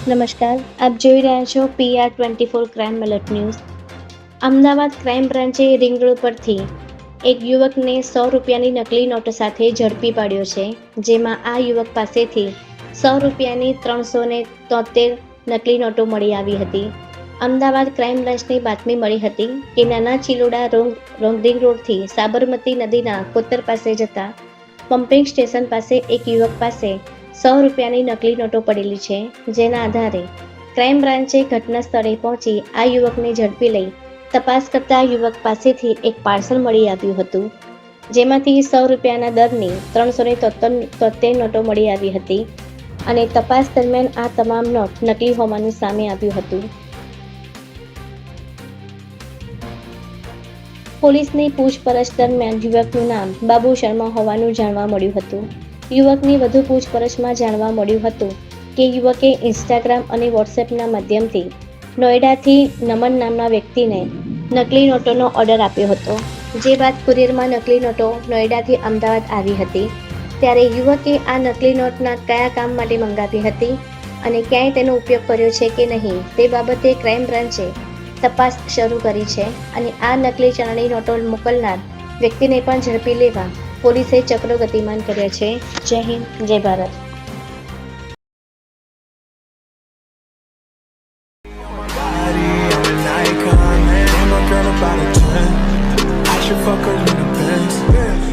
નમસ્કાર, આપ જોઈ રહ્યા છો PR twenty four crime alert news Ahmedabad crime બ્રાન્ચે ring road પરથી એક યુવકને સો રૂપિયાની નકલી નોટો સાથે ઝડપી પાડ્યો છે, જેમાં આ યુવક પાસેથી સો રૂપિયાની ત્રણસો ને તોતેર નકલી નોટો મળી આવી હતી. અમદાવાદ ક્રાઇમ બ્રાન્ચની બાતમી મળી હતી કે નાના ચિલોડા રોંગ રોંગરિંગ રોડથી સાબરમતી નદીના કોતર પાસે જતા પમ્પિંગ સ્ટેશન પાસે એક યુવક પાસે સો રૂપિયાની નકલી નોટો પડેલી છે, જેના આધારે ક્રાઇમ બ્રાન્ચે ઘટના સ્થળે પહોંચી આ યુવકને ઝડપી લઈ તપાસ કરતા યુવક પાસેથી એક પાર્સલ મળી આવ્યું હતું, જેમાંથી સો રૂપિયાના દરની ત્રણસો ને તોતેર નોટો મળી આવી હતી અને તપાસ દરમિયાન આ તમામ નોટ નકલી હોવાનું સામે આવ્યું હતું. પોલીસની પૂછપરછ દરમિયાન યુવકનું નામ બાબુ શર્મા હોવાનું જાણવા મળ્યું હતું. યુવકની વધુ પૂછપરછમાં જાણવા મળ્યું હતું કે યુવકે ઇન્સ્ટાગ્રામ અને વોટ્સએપના માધ્યમથી નોઈડાથી નમન નામના વ્યક્તિને નકલી નોટોનો ઓર્ડર આપ્યો હતો. જે બાદ કુરિયરમાં નકલી નોટો નોઈડાથી અમદાવાદ આવી હતી, ત્યારે યુવકે આ નકલી નોટના કયા કામ માટે મંગાવી હતી અને ક્યાંય તેનો ઉપયોગ કર્યો છે કે નહીં, તે બાબતે ક્રાઇમ બ્રાન્ચે તપાસ શરૂ કરી છે અને આ નકલી ચલણી નોટો મોકલનાર વ્યક્તિને પણ ઝડપી લેવા પોલીસે ચક્રો ગતિમાન કર્યા છે જય હિન્દ જય Bharat Fuck her in the best.